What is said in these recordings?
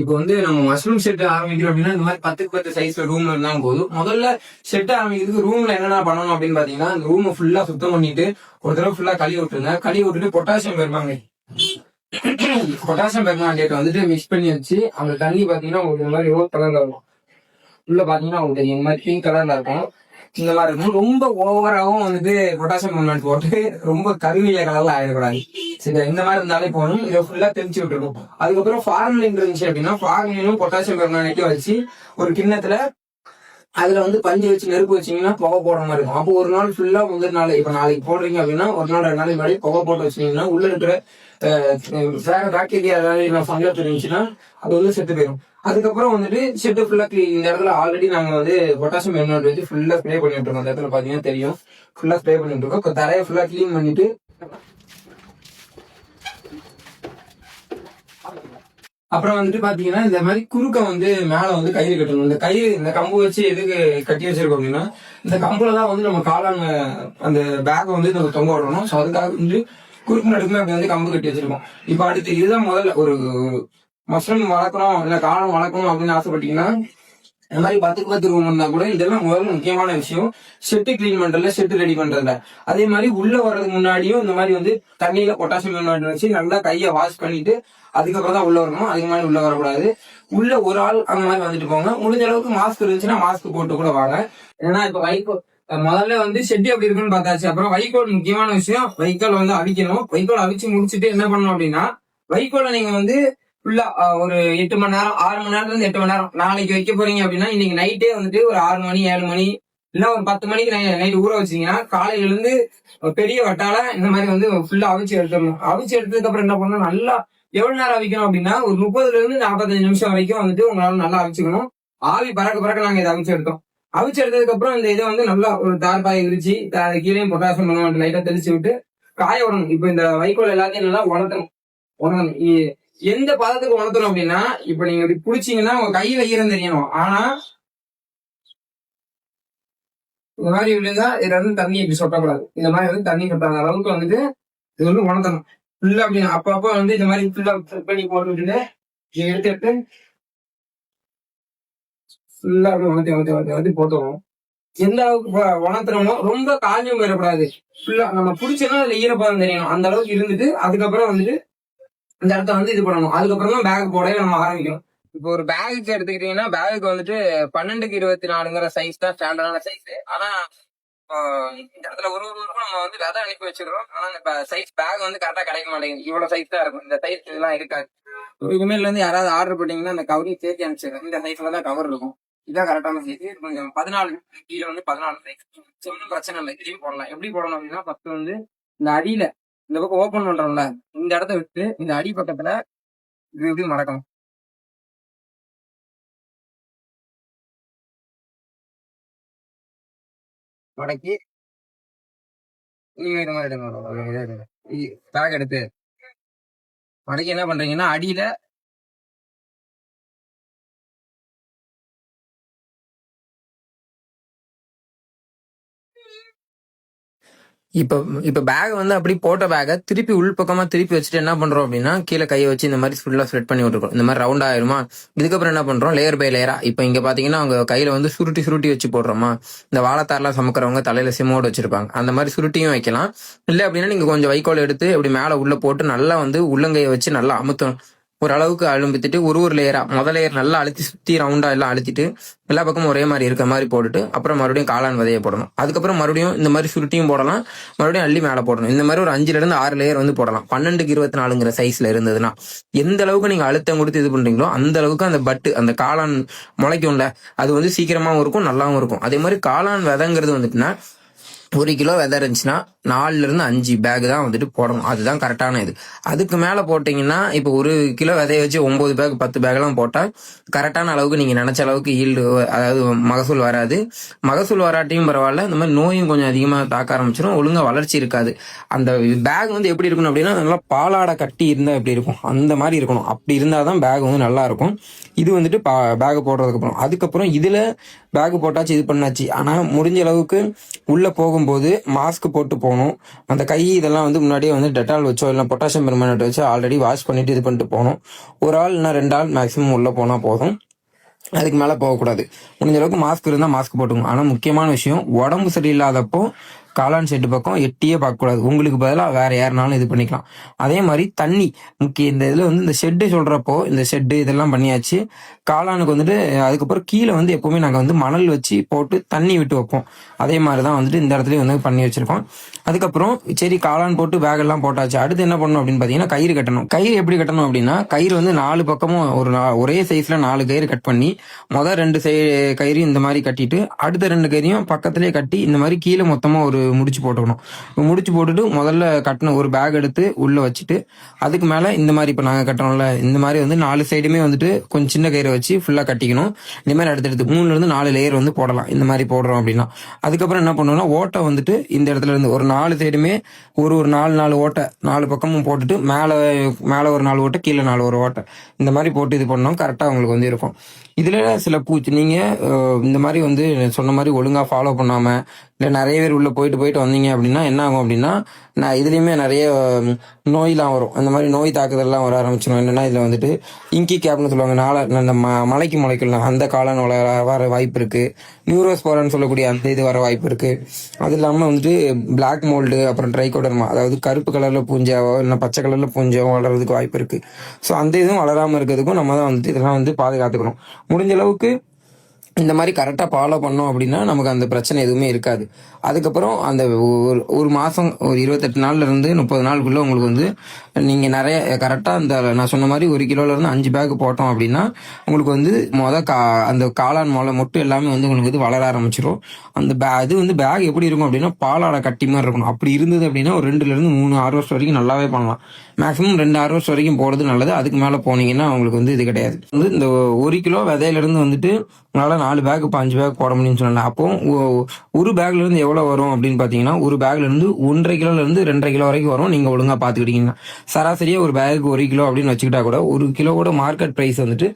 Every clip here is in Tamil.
இப்போ வந்து நம்ம மஷ்ரூம் செட் ஆரம்பிக்கிறோம் அப்படின்னா இந்த மாதிரி பத்துக்கு பத்து சைஸ்ல ரூம்ல இருந்தாலும் போதும். முதல்ல செட் ஆரம்பிக்கிறதுக்கு ரூம்ல என்னென்ன பண்ணணும் அப்படின்னு பாத்தீங்கன்னா அந்த ரூமை ஃபுல்லா சுத்தம் பண்ணிட்டு ஒரு தடவை ஃபுல்லா கழுவி விட்டுருங்க. கழுவி விட்டுட்டு பொட்டாசியம் பெருமாங்க பொட்டாசியம் பெர்மாங்கேட் வந்துட்டு மிக்ஸ் பண்ணி வச்சு அந்த தண்ணி பாத்தீங்கன்னா உங்களுக்கு இந்த மாதிரி ரோஸ் கலர்ல இருக்கும் உள்ள பாத்தீங்கன்னா உங்களுக்கு இந்த மாதிரி பிங்க் கலர்ல இருக்கும். இந்த மாதிரி இருக்கும் ரொம்ப ஓவராகவும் வந்துட்டு பொட்டாசியம் பெர்மாங்கேட் போட்டு ரொம்ப கருவிய கலர்ல ஆயிடக்கூடாது. சரி இந்த மாதிரி இருந்தாலே போகணும் இதை ஃபுல்லா தெளிச்சு விட்டுருக்கும் அதுக்கப்புறம் ஃபார்மலின் இருந்துச்சு அப்படின்னா ஃபார்மலினும் பொட்டாசியம் பெர்மாங்கேட்டும் வச்சு ஒரு கிண்ணத்துல அதுல வந்து பஞ்சு வச்சு நெருப்பு வச்சீங்கன்னா புகை போடுற மாதிரி இருக்கும். அப்போ ஒரு நாள் ஃபுல்லா முதல் நாள் இப்ப நாளைக்கு போடுறீங்க அப்படின்னா ஒரு நாள் ரெண்டு நாளைக்கு முன்னாடி புகை போட்டு வச்சீங்கன்னா உள்ள இருக்கிற வேற பாக்டீரியா ஏதாவது ஃபங்கஸ் இருந்துச்சுன்னா அது வந்து செத்து போயிடும் அதுக்கப்புறம் வந்துட்டு செட்டு ஃபுல்லா இந்த இடத்துல ஆல்ரெடி நாங்க வந்து பொட்டாசியம் பெர்மனேட் வச்சு ஃபுல்லா ஸ்ப்ரே பண்ணிட்டு இருக்கோம். அந்த இடத்துல பாத்தீங்கன்னா தெரியும். ஃபுல்லா ஸ்ப்ரே பண்ணிட்டு இருக்கோம். தரையை ஃபுல்லா க்ளீன் பண்ணிட்டு அப்புறம் வந்துட்டு பாத்தீங்கன்னா இந்த மாதிரி குறுக்க வந்து மேல வந்து கயிறு கட்டணும். இந்த கயிறு இந்த கம்பு வச்சு எதுக்கு கட்டி வச்சிருக்கோம் அப்படின்னா இந்த கம்புல தான் வந்து நம்ம காலாங்க அந்த பேக்கை வந்து நம்ம தொங்க விடணும். ஸோ அதுக்காக வந்து குறுக்கு நடுக்குமே அப்படி வந்து கம்பு கட்டி வச்சிருக்கோம். இப்போ அடுத்து இதுதான் முதல்ல ஒரு மஷ்ரூம் வளர்க்கணும் இல்ல காலம் வளர்க்கணும் அப்படின்னு ஆசைப்பட்டீங்கன்னா இந்த மாதிரி பத்துக்கு பத்து ரூம் இருந்தா கூட இதெல்லாம் முதல்ல முக்கியமான விஷயம். செட்டு கிளீன் பண்றதுல செட்டு ரெடி பண்றதுல. அதே மாதிரி உள்ள வர்றதுக்கு முன்னாடியும் இந்த மாதிரி வந்து தண்ணியில பொட்டாசியம் வச்சு நல்லா கையை வாஷ் பண்ணிட்டு அதுக்கப்புறம் தான் உள்ள வரணும் அதுக்கு மாதிரி உள்ள வரக்கூடாது. உள்ள ஒரு ஆள் அந்த மாதிரி வந்துட்டு போங்க. முடிஞ்ச அளவுக்கு மாஸ்க் இருந்துச்சுன்னா மாஸ்க் போட்டு கூட வாங்க. ஏன்னா இப்ப வைக்கோ முதல்ல வந்து செட்டி எப்படி இருக்குன்னு பார்த்தாச்சு. அப்புறம் வைக்கோல் முக்கியமான விஷயம் வைக்கோல் வந்து அவிக்கணும். வைக்கோல் அவிச்சு முடிச்சுட்டு என்ன பண்ணணும் அப்படின்னா வைக்கோலை நீங்க வந்து ஃபுல்லா ஒரு எட்டு மணி நேரம் ஆறு மணி நேரத்துல இருந்து எட்டு மணி நேரம். நாளைக்கு வைக்க போறீங்க அப்படின்னா இன்னைக்கு நைட்டே வந்துட்டு ஒரு ஆறு மணி ஏழு மணி இல்லைன்னா ஒரு பத்து மணிக்கு நைட் ஊற வச்சீங்கன்னா காலையில இருந்து ஒரு பெரிய வட்டால இந்த மாதிரி வந்து ஃபுல்லா அவிச்சு எடுத்துடணும். அவிச்சு எடுத்ததுக்கு அப்புறம் என்ன பண்ணணும்? நல்லா எவ்வளவு நேரம் அவிக்கணும் அப்படின்னா ஒரு முப்பதுல இருந்து நாற்பத்தஞ்சு நிமிஷம் வரைக்கும் வந்துட்டு உங்களால நல்லா அவிச்சுக்கணும். ஆவி பறக்க பறக்க நாங்க இதை அவிச்சு எடுத்தோம். அவிச்சு எடுத்ததுக்கு அப்புறம் இந்த இதை வந்து நல்லா ஒரு தார்பாயை விரிச்சு த- கீழே பொட்டாசியம் பண்ணுவோம் லைட்டா தெளிச்சு விட்டு காய விடணும் இப்ப இந்த வைக்கோல் எல்லாத்தையும் நல்லா உணர்த்தணும் உணரணும் எந்த பதத்துக்கு உணர்த்தணும் அப்படின்னா இப்ப நீங்க இப்படி புடிச்சீங்கன்னா உங்க கையில ஈரம் தெரியணும். ஆனா இந்த மாதிரி விழுந்தா இதுல வந்து தண்ணி இப்படி சொட்டக்கூடாது. இந்த மாதிரி வந்து தண்ணி சொட்டாத அளவுக்கு வந்துட்டு இது வந்து உணர்த்தணும். ஃபுல்லா அப்படி அப்பப்ப வந்து இந்த மாதிரி ஃபுல்லா பண்ணி போட்டு விட்டுட்டு எடுத்து எடுத்து ஃபுல்லா அப்படி உணர்த்தி உணர்த்தி உணர்த்தி உணர்த்தி எந்த அளவுக்கு ப- உணர்த்துறோமோ ரொம்ப காஞ்சும் போயிடக்கூடாது. ஃபுல்லா நம்ம பிடிச்சதும் அதுல ஈரப்பதம் தெரியணும். அந்த அளவுக்கு இருந்துட்டு அதுக்கப்புறம் வந்துட்டு இந்த இடத்த வந்து இது பண்ணணும். அதுக்கப்புறம் தான் பேக் போடவே நம்ம ஆரம்பிக்கணும். இப்போ ஒரு பேகுக்கு எடுத்துக்கிட்டீங்கன்னா பேகுக்கு வந்துட்டு பன்னெண்டுக்கு இருபத்தி நாலுங்கிற சைஸ் தான் ஸ்டாண்டர்டான சைஸ் ஆனா இந்த இடத்துல ஒரு ஒரு ஊருக்கும் நம்ம வந்து விதை அனுப்பி வச்சிருக்கோம் ஆனா இந்த சைஸ் பேக் வந்து கரெக்டா கிடைக்க மாட்டேங்குது. இவ்வளவு சைஸ் தான் இருக்கும். இந்த சைஸ் இதெல்லாம் இருக்காது. இனிமேல் இருந்து யாராவது ஆர்டர் பண்ணீங்கன்னா அந்த கவரையும் சேர்த்து அனுப்பிச்சிருக்கோம் இந்த சைஸ்ல தான் கவர் இருக்கும். இதான் கரெக்டான சைஸ் கொஞ்சம் பதினாலு கீழே வந்து பதினாலு சைஸ் ஒன்றும் பிரச்சனை இல்லை. இதையும் போடலாம். எப்படி போடணும் அப்படின்னா ஃபர்ஸ்ட் வந்து இந்த அடியில இந்த பக்கம் ஓபன் பண்றோம்ல இந்த இடத்த விட்டு இந்த அடி பக்கத்துல இது எப்படி மடக்கணும்? மடக்கி நீங்க இது மாதிரி எடுங்க. பேக் எடுத்து. மடக்கி என்ன பண்றீங்கன்னா அடியில இப்போ இப்போ பேக் வந்து அப்படி போட்ட பேக்கை திருப்பி உள்பக்கமா திருப்பி வச்சுட்டு என்ன பண்றோம் அப்படின்னா கீழே கையை வச்சு இந்த மாதிரி ஃபுல்லா ஸ்ப்ரெட் பண்ணி விட்டுருக்கோம். இந்த மாதிரி ரவுண்ட் ஆயிருமா? இதுக்கப்புறம் என்ன பண்றோம்? லேயர் பை லேயரா இப்போ இங்க பாத்தீங்கன்னா அவங்க கையில வந்து சுருட்டி சுருட்டி வச்சு போடுறோமா? இந்த வாழைத்தாரெல்லாம் சமக்கிறவங்க தலையில சிம்மோடு வச்சிருப்பாங்க. அந்த மாதிரி சுருட்டியும் வைக்கலாம். இல்லை அப்படின்னா நீங்க கொஞ்சம் வைக்கோல் எடுத்து இப்படி மேல உள்ள போட்டு நல்லா வந்து உள்ளங்கையை வச்சு நல்லா அமுத்தணும். ஒரு அளவுக்கு அழும்பித்துட்டு ஒரு ஒரு லேயரா முதல் லேயர் நல்லா அழுத்தி சுத்தி ரவுண்டா எல்லாம் அழுத்திட்டு எல்லா பக்கமும் ஒரே மாதிரி இருக்க மாதிரி போட்டுட்டு அப்புறம் மறுபடியும் காளான் விதையை போடணும். அதுக்கப்புறம் மறுபடியும் இந்த மாதிரி சுருட்டியும் போடலாம். மறுபடியும் அள்ளி மேலே போடணும். இந்த மாதிரி ஒரு அஞ்சுல இருந்து ஆறு லேயர் வந்து போடலாம். பன்னெண்டுக்கு இருபத்தி நாலுங்கிற சைஸ்ல இருந்ததுன்னா எந்த அளவுக்கு நீங்க அழுத்தம் கொடுத்து இது பண்றீங்களோ அந்த அளவுக்கு அந்த பட்டு அந்த காளான் முளைக்கும்ல அது வந்து சீக்கிரமாவும் இருக்கும் நல்லாவும் இருக்கும். அதே மாதிரி காளான் விதைங்கிறது வந்துட்டுன்னா ஒரு கிலோ விதை இருந்துச்சுன்னா நாலுல இருந்து அஞ்சு பேக் தான் வந்துட்டு போடணும். அதுதான் கரெக்டான இது. அதுக்கு மேல போட்டீங்கன்னா இப்போ ஒரு கிலோ விதைய வச்சு ஒன்பது பேக் பத்து பேக் எல்லாம் போட்டா கரெக்டான அளவுக்கு நீங்க நினைச்ச அளவுக்கு ஈல்டு அதாவது மகசூல் வராது. மகசூல் வராட்டியும் பரவாயில்ல. இந்த மாதிரி நோயும் கொஞ்சம் அதிகமா தாக்க ஆரம்பிச்சிடும் ஒழுங்கா வளர்ச்சி இருக்காது. அந்த பேக் வந்து எப்படி இருக்கணும் அப்படின்னா நல்லா பாலாடை கட்டி இருந்தா எப்படி இருக்கும்? அந்த மாதிரி இருக்கணும். அப்படி இருந்தாதான் பேக் வந்து நல்லா இருக்கும். இது வந்துட்டு பேக் போடுறதுக்கப்புறம் அதுக்கப்புறம் இதில் பேக் போட்டாச்சு இது பண்ணாச்சு. ஆனால் முடிஞ்ச அளவுக்கு உள்ளே போகும்போது மாஸ்க் போட்டு போகணும். அந்த கை இதெல்லாம் வந்து முன்னாடியே வந்து டெட்டால் வச்சோ இல்லை பொட்டாசியம் பெர்மனேட் வச்சு ஆல்ரெடி வாஷ் பண்ணிட்டு இது பண்ணிட்டு போகணும். ஒரு ஆள் இல்லை ரெண்டு ஆள் மேக்ஸிமம் உள்ளே போனால் போதும். அதுக்கு மேலே போகக்கூடாது. முடிஞ்ச அளவுக்கு மாஸ்க் இருந்தால் மாஸ்க் போட்டுக்கணும் ஆனால் முக்கியமான விஷயம் உடம்பு சரியில்லாதப்போ காளான் ஷெட்டு பக்கம் எட்டியே பார்க்கக்கூடாது. உங்களுக்கு பதிலாக வேற யாருனாலும் இது பண்ணிக்கலாம். அதே மாதிரி தண்ணி. முக்கிய இந்த இதில் வந்து இந்த ஷெட்டு சொல்கிறப்போ இந்த ஷெட்டு இதெல்லாம் பண்ணியாச்சு. காளானுக்கு வந்துட்டு அதுக்கப்புறம் கீழே வந்து எப்போவுமே நாங்கள் வந்து மணல் வச்சு போட்டு தண்ணி விட்டு வைப்போம். அதே மாதிரி தான் வந்துட்டு இந்த இடத்துலையும் வந்து பண்ணி வச்சுருக்கோம். அதுக்கப்புறம் சரி காளான் போட்டு பேக் எல்லாம் போட்டாச்சு. அடுத்து என்ன பண்ணணும் அப்படின்னு பார்த்தீங்கன்னா கயிறு கட்டணும். கயிறு எப்படி கட்டணும் அப்படின்னா கயிறு வந்து நாலு பக்கமும் ஒரு ஒரே சைஸில் நாலு கயிறு கட் பண்ணி மொதல் ரெண்டு சை கயிறு இந்த மாதிரி கட்டிட்டு அடுத்த ரெண்டு கயிறையும் பக்கத்துலேயே கட்டி இந்த மாதிரி கீழே மொத்தமாக ஒரு முடிச்சு போட்டுக்கணும். இப்போ முடிச்சு போட்டுட்டு முதல்ல கட்டின ஒரு பேக் எடுத்து உள்ள வச்சுட்டு அதுக்கு மேல இந்த மாதிரி இப்ப நாங்க கட்டுறோம்ல இந்த மாதிரி வந்து நாலு சைடுமே வந்துட்டு கொஞ்சம் சின்ன கயிறை வச்சு ஃபுல்லா கட்டிக்கணும். இந்த மாதிரி அடுத்தடுத்து மூணுல இருந்து நாலு லேயர் வந்து போடலாம். இந்த மாதிரி போடுறோம் அப்படின்னா. அதுக்கப்புறம் என்ன பண்ணுவோம்னா ஓட்டை வந்துட்டு இந்த இடத்துல இருந்து ஒரு நாலு சைடுமே ஒரு ஒரு நாலு நாலு ஓட்டை நாலு பக்கமும் போட்டுட்டு மேலே மேலே ஒரு நாலு ஓட்டை கீழே நாலு ஒரு ஓட்டை. இந்த மாதிரி போட்டு இது பண்ணோம். கரெக்டாக அவங்களுக்கு வந்து இருக்கும். இதில் சில பூச்சி நீங்கள் இந்த மாதிரி வந்து சொன்ன மாதிரி ஒழுங்காக ஃபாலோ பண்ணாமல் இல்லை நிறைய பேர் உள்ளே போயிட்டு போயிட்டு வந்தீங்க அப்படின்னா என்ன ஆகும் அப்படின்னா நான் இதுலேயுமே நிறைய நோயெலாம் வரும். அந்த மாதிரி நோய் தாக்குதல்லாம் வர ஆரம்பிச்சிடும் என்னென்னா இதில் வந்துட்டு இங்கி கேப்னு சொல்லுவாங்க நாளை இந்த ம மலைக்கு முளைக்கலாம் அந்த காலம் வளர வர வாய்ப்பு இருக்குது நியூரோஸ்போரன்னு சொல்லக்கூடிய அந்த இது வர வாய்ப்பு இருக்குது அது இல்லாமல் வந்துட்டு பிளாக் மோல்டு அப்புறம் ட்ரைகோடர்மா அதாவது கருப்பு கலரில் பூஞ்சாவோ இல்லை பச்சை கலரில் பூஞ்சாவோ வளர்றதுக்கு வாய்ப்பு இருக்குது ஸோ அந்த இதுவும் வளராமல் இருக்கிறதுக்கும் நம்ம தான் வந்துட்டு இதெல்லாம் வந்து பாதுகாத்துக்கணும். முடிஞ்ச அளவுக்கு இந்த மாதிரி கரெக்டாக ஃபாலோ பண்ணோம் அப்படின்னா நமக்கு அந்த பிரச்சனை எதுவுமே இருக்காது. அதுக்கப்புறம் அந்த ஒரு ஒரு மாதம் ஒரு இருபத்தெட்டு நாள்லேருந்து முப்பது நாளுக்குள்ளே உங்களுக்கு வந்து நீங்கள் நிறைய கரெக்டாக அந்த நான் சொன்ன மாதிரி ஒரு கிலோலேருந்து அஞ்சு பேக் போட்டோம் அப்படின்னா உங்களுக்கு வந்து மொதல் கா அந்த காளான் மொளை மொட்டு எல்லாமே வந்து உங்களுக்கு வந்து வளர ஆரம்பிச்சிடும் அந்த பே அது வந்து பேக் எப்படி இருக்கும் அப்படின்னா பாலாடை கட்டி மாதிரி இருக்கணும். அப்படி இருந்தது அப்படின்னா ஒரு ரெண்டுலேருந்து மூணு ஆறு வருஷம் வரைக்கும் நல்லாவே பண்ணலாம். மேக்ஸிமம் ரெண்டு ஆறு வருஷம் வரைக்கும் போகிறது நல்லது. அதுக்கு மேலே போனீங்கன்னா உங்களுக்கு வந்து இது கிடையாது. வந்து இந்த ஒரு கிலோ விதையிலேருந்து வந்துட்டு உங்களால் நாலு பேக் இப்போ அஞ்சு பேக் போட முடியும்னு சொன்னாங்க. அப்போ ஒரு பேக்ல இருந்து எவ்வளோ வரும் அப்படின்னு பார்த்தீங்கன்னா ஒரு பேக்ல இருந்து ஒன்றரை கிலோல இருந்து ரெண்டரை கிலோ வரைக்கும் வரும். நீங்கள் ஒழுங்காக பார்த்துக்கிட்டீங்கன்னா சராசரியாக ஒரு பேக்கு ஒரு கிலோ அப்படின்னு வச்சுக்கிட்டா கூட ஒரு கிலோவோட மார்க்கெட் ப்ரைஸ் வந்துட்டு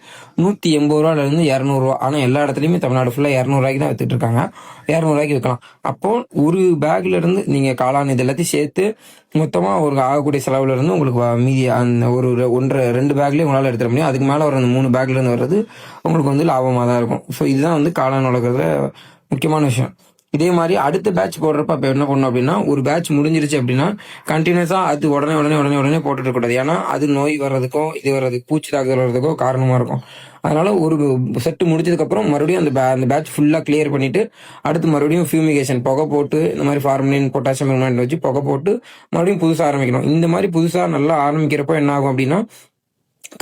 நூற்றி எண்பது ரூபால இருந்து இரநூறுவா ஆனால் எல்லா இடத்துலையுமே தமிழ்நாடு ஃபுல்லாக இரநூறுவாய்க்கு தான் வித்துட்டு இருக்காங்க. இரநூறுவாய்க்கு விற்கலாம். அப்போ ஒரு பேக்ல இருந்து நீங்கள் காளான் இது எல்லாத்தையும் சேர்த்து மொத்தமாக ஒரு ஆகக்கூடிய செலவுல இருந்து உங்களுக்கு வ- மீதி அந்த ஒரு ஒன்றரை ரெண்டு பேக்லேயே உங்களால் எடுத்துட முடியும். அதுக்கு மேலே வர அந்த மூணு பேக்ல இருந்து வர்றது உங்களுக்கு வந்து லாபமாக தான் இருக்கும். ஸோ இதுதான் வந்து காளான் வளர்க்குறதுல முக்கியமான விஷயம். இதே மாதிரி அடுத்த பேட்ச் போடுறப்ப அப்போ என்ன பண்ணணும் அப்படின்னா ஒரு பேட்ச் முடிஞ்சிருச்சு அப்படின்னா கண்டினியூஸாக அது உடனே உடனே உடனே உடனே போட்டுட்டு இருக்கக்கூடாது ஏன்னா அது நோய் வர்றதுக்கோ இது வர்றதுக்கு பூச்சி தாக்குதல் வர்றதுக்கோ காரணமாக இருக்கும். அதனால ஒரு செட்டு முடிச்சதுக்கப்புறம் மறுபடியும் அந்த அந்த பேட்ச் ஃபுல்லாக கிளியர் பண்ணிட்டு அடுத்து மறுபடியும் ஃபியூமிகேஷன் புகை போட்டு இந்த மாதிரி ஃபார்மலின் பொட்டாசியம் வச்சு புகை போட்டு மறுபடியும் புதுசாக ஆரம்பிக்கணும். இந்த மாதிரி புதுசாக நல்லா ஆரம்பிக்கிறப்போ என்ன ஆகும் அப்படின்னா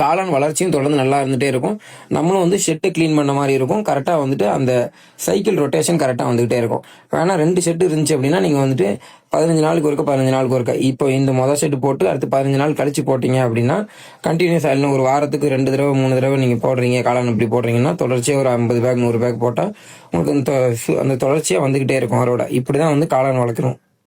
காளான் வளர்ச்சியும் தொடர்ந்து நல்லா இருந்துகிட்டே இருக்கும். நம்மளும் வந்து ஷெட்டு க்ளீன் பண்ண மாதிரி இருக்கும். கரெக்டாக வந்துட்டு அந்த சைக்கிள் ரொட்டேஷன் கரெக்டாக வந்துகிட்டே இருக்கும். வேணால் ரெண்டு ஷெட்டு இருந்துச்சு அப்படின்னா நீங்கள் வந்துட்டு பதினஞ்சு நாளுக்கு ஒருக்க பதினஞ்சு நாளுக்கு ஒருக்க. இப்போ இந்த மொதல் ஷெட்டு போட்டு அடுத்து பதினஞ்சு நாள் கழிச்சு போட்டீங்க அப்படின்னா கண்டினியூஸ் இன்னும் ஒரு வாரத்துக்கு ரெண்டு தடவை மூணு தடவை நீங்கள் போடுறீங்க. காளான் இப்படி போடுறீங்கன்னா தொடர்ச்சியாக ஒரு ஐம்பது பேக் நூறு பேக் போட்டால் உங்களுக்கு அந்த அந்த தொடர்ச்சியாக வந்துக்கிட்டே இருக்கும் அவரோட இப்படி தான் வந்து காளான் வளர்க்குறோம்.